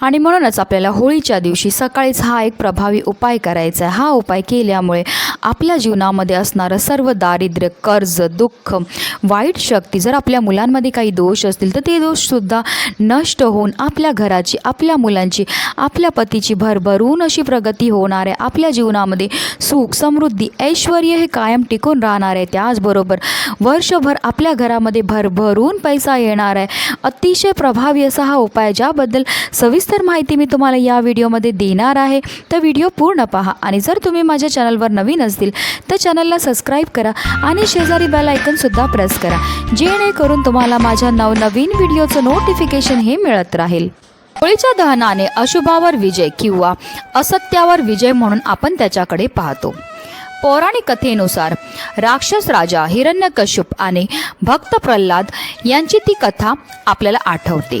आणि म्हणूनच आपल्याला होळीच्या दिवशी सकाळीच हा एक प्रभावी उपाय करायचा आहे. हा उपाय केल्यामुळे आपल्या जीवनामध्ये असणारं सर्व दारिद्र्य कर्ज दुःख वाईट शक्ती जर आपल्या मुलांमध्ये काही दोष असतील तर ते दोषसुद्धा नष्ट होऊन आपल्या घराची आपल्या मुलांची आपल्या पतीची भरभरून अशी प्रगती होणार आहे. आपल्या जीवनामध्ये सुख समृद्धी ऐश्वर हे कायम टिकून राहणार आहे. त्याचबरोबर वर्षभर आपल्या घरामध्ये भरभरून पैसा येणार आहे. अतिशय प्रभावी असा हा उपाय ज्याबद्दल सविस्तर माहिती मी तुम्हाला या व्हिडिओमध्ये देणार आहे. तर व्हिडिओ पूर्ण पहा आणि जर तुम्ही माझ्या चॅनलवर नवीन असतील तर चॅनलला सबस्क्राईब करा आणि शेजारी बेल आयकनसुद्धा प्रेस करा जेणेकरून तुम्हाला माझ्या नवनवीन व्हिडिओचं नोटिफिकेशन हे मिळत राहील. होळीच्या दहनाने अशुभावर विजय किंवा असत्यावर विजय म्हणून आपण त्याच्याकडे पाहतो. पौराणिक कथेनुसार राक्षस राजा हिरण्यकश्यप आणि भक्त प्रल्हाद यांची ती कथा आपल्याला आठवते.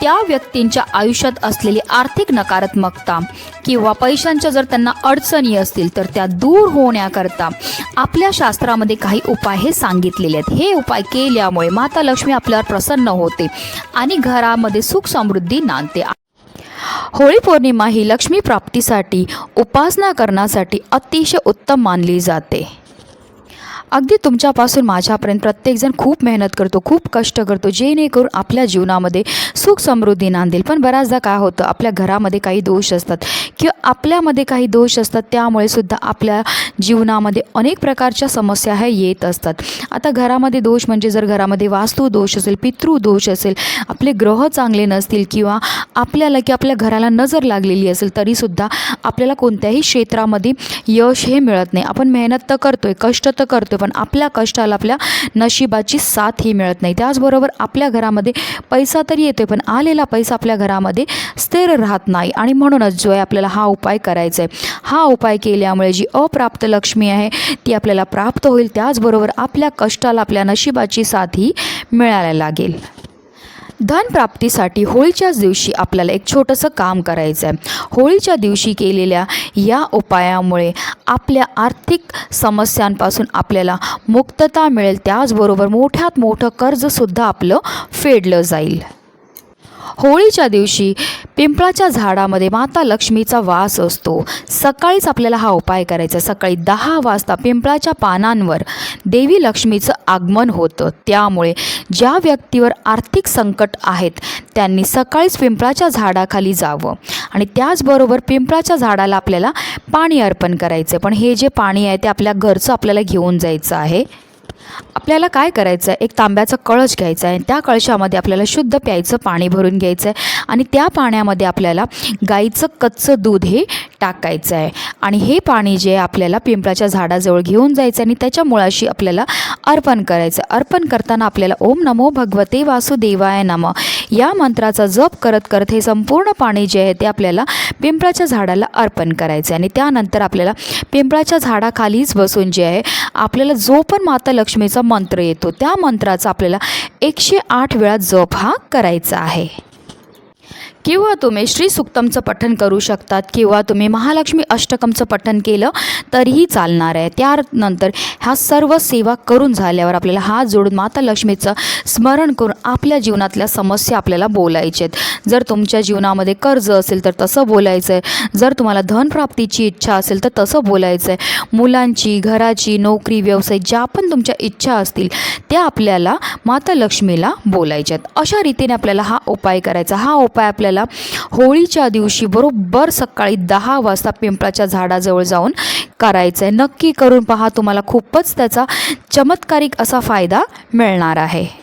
त्या व्यक्तींच्या आयुष्यात असलेली आर्थिक नकारात्मकता किंवा पैशांच्या जर त्यांना अडचणी असतील तर त्या दूर होण्याकरता आपल्या शास्त्रामध्ये काही उपाय हे सांगितलेले आहेत. हे उपाय केल्यामुळे माता लक्ष्मी आपल्यावर प्रसन्न होते आणि घरामध्ये सुख समृद्धी नांदते. होळी पौर्णिमा ही लक्ष्मी प्राप्तीसाठी उपासना करण्यासाठी अतिशय उत्तम मानली जाते. अगदी तुमच्यापासून माझ्यापर्यंत प्रत्येकजण खूप मेहनत करतो खूप कष्ट करतो जेणेकरून आपल्या जीवनामध्ये सुख समृद्धी नांदेल. पण बऱ्याचदा काय होतं आपल्या घरामध्ये काही दोष असतात किंवा आपल्यामध्ये काही दोष असतात त्यामुळे सुद्धा आपल्या जीवनामध्ये अनेक प्रकारच्या समस्या ह्या येत असतात. आता घरामध्ये दोष म्हणजे जर घरामध्ये वास्तू दोष असेल पितृ दोष असेल आपले ग्रह चांगले नसतील किंवा आपल्याला की आपल्या घराला नजर लागलेली असेल तरीसुद्धा आपल्याला कोणत्याही क्षेत्रामध्ये यश हे मिळत नाही. आपण मेहनत तर करतो आहे कष्ट तर करतो पण आपल्या कष्टाला आपल्या नशिबाची साथ ही मिळत नाही. त्याचबरोबर आपल्या घरामध्ये पैसा तरी येतोय पण आलेला पैसा आपल्या घरामध्ये स्थिर राहत नाही. आणि म्हणूनच जो आहे आपल्याला हा उपाय करायचा आहे हा उपाय केल्यामुळे जी अप्राप्त लक्ष्मी आहे ती आपल्याला प्राप्त होईल. त्याचबरोबर आपल्या कष्टाला आपल्या नशिबाची साथ ही मिळायला लागेल. धनप्राप्तीसाठी होळीच्याच दिवशी आपल्याला एक छोटंसं काम करायचं आहे होळीच्या दिवशी केलेल्या या उपायामुळे आपल्या आर्थिक समस्यांपासून आपल्याला मुक्तता मिळेल. त्याचबरोबर मोठ्यात मोठं कर्जसुद्धा आपलं फेडलं जाईल. होळीच्या दिवशी पिंपळाच्या झाडामध्ये माता लक्ष्मीचा वास असतो. सकाळीच आपल्याला हा उपाय करायचा. सकाळी दहा वाजता पिंपळाच्या पानांवर देवी लक्ष्मीचं आगमन होतं. त्यामुळे ज्या व्यक्तीवर आर्थिक संकट आहेत त्यांनी सकाळीच पिंपळाच्या झाडाखाली जावं. आणि त्याचबरोबर पिंपळाच्या झाडाला आपल्याला पाणी अर्पण करायचं आहे पण हे जे पाणी आहे ते आपल्या घरचं आपल्याला घेऊन जायचं आहे. आपल्याला काय करायचं आहे एक तांब्याचा कळश घ्यायचा आहे त्या कळशामध्ये आपल्याला शुद्ध प्यायचं पाणी भरून घ्यायचं आहे आणि त्या पाण्यामध्ये आपल्याला गाईचं कच्चं दूध हे टाकायचं आहे आणि हे पाणी जे आहे आपल्याला पिंपळाच्या झाडाजवळ घेऊन जायचं आणि त्याच्या मुळाशी आपल्याला अर्पण करायचं अर्पण करताना आपल्याला ओम नमो भगवते वासुदेवाय नम. या मंत्राचा जप करत करत हे संपूर्ण पाणी जे आहे ते आपल्याला पिंपळाच्या झाडाला अर्पण करायचं आहे आणि त्यानंतर आपल्याला पिंपळाच्या झाडाखालीच बसून जे आहे आपल्याला जो पण माता लक्ष्मीचा मंत्र येतो. त्या मंत्राचा आपल्याला एकशे आठ वेळा जप हा करायचा आहे. किंवा तुम्ही श्री सुक्तमचं पठण करू शकतात किंवा तुम्ही महालक्ष्मी अष्टकमचं पठण केलं तरीही चालणार आहे. त्यानंतर ह्या सर्व सेवा करून झाल्यावर आपल्याला हात जोडून माता लक्ष्मीचं स्मरण करून आपल्या जीवनातल्या समस्या आपल्याला बोलायच्या आहेत. जर तुमच्या जीवनामध्ये कर्ज असेल तर तसं बोलायचं आहे जर तुम्हाला धनप्राप्तीची इच्छा असेल तर तसं बोलायचं आहे मुलांची घराची नोकरी व्यवसाय ज्या पण तुमच्या इच्छा असतील त्या आपल्याला माता लक्ष्मीला बोलायच्या आहेत. अशा रीतीने आपल्याला हा उपाय करायचा. हा उपाय आपल्याला होळीच्या दिवशी बरोबर सकाळी दहा वाजता पिंपळाच्या झाडाजवळ जाऊन करायचं आहे नक्की करून पहा तुम्हाला खूपच त्याचा चमत्कारिक असा फायदा मिळणार आहे.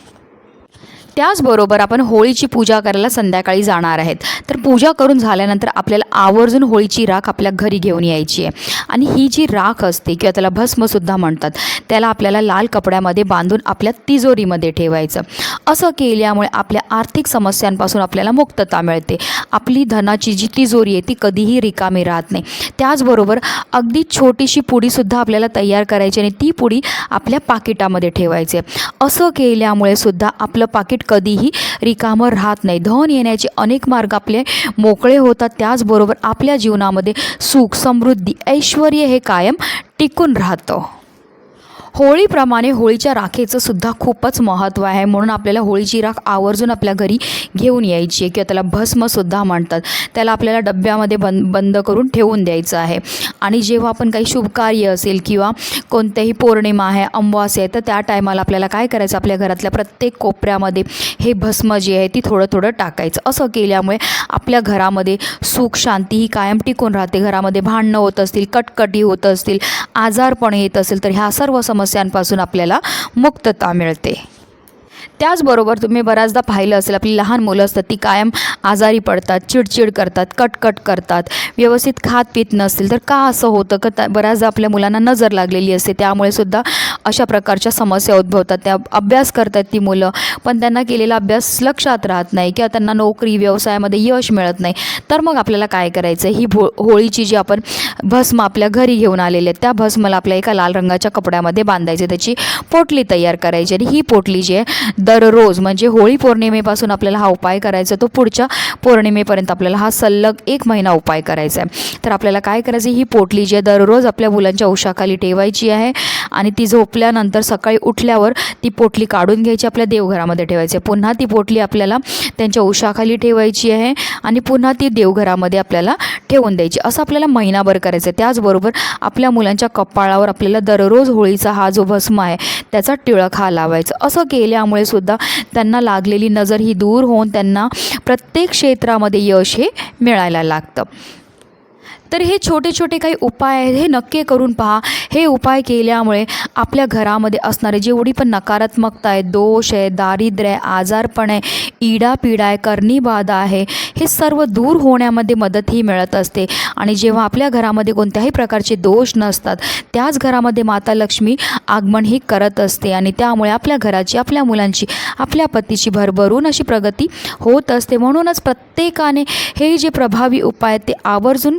त्याचबरोबर आपण होळीची पूजा करायला संध्याकाळी जाणार आहेत. तर पूजा करून झाल्यानंतर आपल्याला आवर्जून होळीची राख आपल्या घरी घेऊन यायची आहे. आणि ही जी राख असते किंवा त्याला भस्मसुद्धा म्हणतात त्याला आपल्याला लाल कपड्यामध्ये बांधून आपल्या तिजोरीमध्ये ठेवायचं. असं केल्यामुळे आपल्या आर्थिक समस्यांपासून आपल्याला मुक्तता मिळते. आपली धनाची जी तिजोरी आहे ती कधीही रिकामी राहत नाही. त्याचबरोबर अगदी छोटीशी पुडीसुद्धा आपल्याला तयार करायची आणि ती पुडी आपल्या पाकिटामध्ये ठेवायची आहे. असं केल्यामुळे सुद्धा आपलं पाकिट कधीही रिकामं राहत नाही. धन येण्याचे अनेक मार्ग आपले मोकळे होतात. त्याचबरोबर आपल्या जीवनामध्ये सुख समृद्धी ऐश्वर हे कायम टिकून राहतं. होळीप्रमाणे होळीच्या राखेचं सुद्धा खूपच महत्त्व आहे. म्हणून आपल्याला होळीची राख आवर्जून आपल्या घरी घेऊन यायची आहे किंवा त्याला भस्मसुद्धा म्हणतात. त्याला आपल्याला डब्यामध्ये बंद बंद करून ठेवून द्यायचं आहे. आणि जेव्हा आपण काही शुभकार्य असेल किंवा कोणत्याही पौर्णिमा आहे अमावास्या आहे तर त्या टायमाला आपल्याला काय करायचं? आपल्या घरातल्या प्रत्येक कोपऱ्यामध्ये हे भस्म जे आहे ती थोडं थोडं टाकायचं. असं केल्यामुळे आपल्या घरामध्ये सुख शांती ही कायम टिकून राहते. घरामध्ये भांडणं होत असतील कटकटी होत असतील आजारपण येत असेल तर ह्या सर्व समस्यांपासून आपल्याला मुक्तता मिळते. त्याचबरोबर तुम्ही बऱ्याचदा पाहिलं असेल आपली लहान मुलं असतात ती कायम आजारी पडतात चिडचिड करतात कटकट करतात व्यवस्थित खात पित नसतील. तर का असं होतं? का त्या बऱ्याचदा आपल्या मुलांना नजर लागलेली असते. त्यामुळे सुद्धा अशा प्रकारच्या समस्या उद्भवतात. त्या अभ्यास करतात ती मुलं पण त्यांना केलेला अभ्यास लक्षात राहत नाही किंवा त्यांना नोकरी व्यवसायामध्ये यश मिळत नाही. तर मग आपल्याला काय करायचं? ही भो होळीची जी आपण भस्म आपल्या घरी घेऊन आलेले आहेत त्या भस्मला आपल्या एका लाल रंगाच्या कपड्यामध्ये बांधायचे. त्याची पोटली तयार करायची आणि ही पोटली जी आहे दररोज म्हणजे होळी पौर्णिमेपासून आपल्याला हा उपाय करायचा तो पुढच्या पौर्णिमेपर्यंत आपल्याला हा सलग एक महिना उपाय करायचा आहे. तर आपल्याला काय करायचं ही पोटली जी आहे दररोज आपल्या मुलांच्या उशाखाली ठेवायची आहे आणि ती झोपल्यानंतर सकाळी उठल्यावर ती पोटली काढून घ्यायची आपल्या देवघरामध्ये ठेवायची आहे. पुन्हा ती पोटली आपल्याला त्यांच्या उशाखाली ठेवायची आहे आणि पुन्हा ती देवघरामध्ये आपल्याला ठेवून द्यायची. असं आपल्याला महिनाभर करायचं आहे. त्याचबरोबर आपल्या मुलांच्या कपाळावर आपल्याला दररोज होळीचा हा जो भस्म आहे त्याचा टिळक हा लावायचा. असं केल्यामुळे सुद्धा सुद्धा त्यांना लागलेली नजर ही दूर होऊन त्यांना प्रत्येक क्षेत्रामध्ये यश हे मिळायला लागतं. तर हे छोटे छोटे काही उपाय आहेत हे नक्की करून पहा. हे उपाय केल्यामुळे आपल्या घरामध्ये असणारे जेवढी पण नकारात्मकता आहे दोष आहे दारिद्र्य आहे आजारपण आहे इडापिडा आहे करणीबाधा आहे हे सर्व दूर होण्यामध्ये मदतही मिळत असते. आणि जेव्हा आपल्या घरामध्ये कोणत्याही प्रकारचे दोष नसतात त्याच घरामध्ये माता लक्ष्मी आगमन ही करत असते. आणि त्यामुळे आपल्या घराची आपल्या मुलांची आपल्या पतीची भरभरून अशी प्रगती होत असते. म्हणूनच प्रत्येकाने हे जे प्रभावी उपाय आहेत ते आवर्जून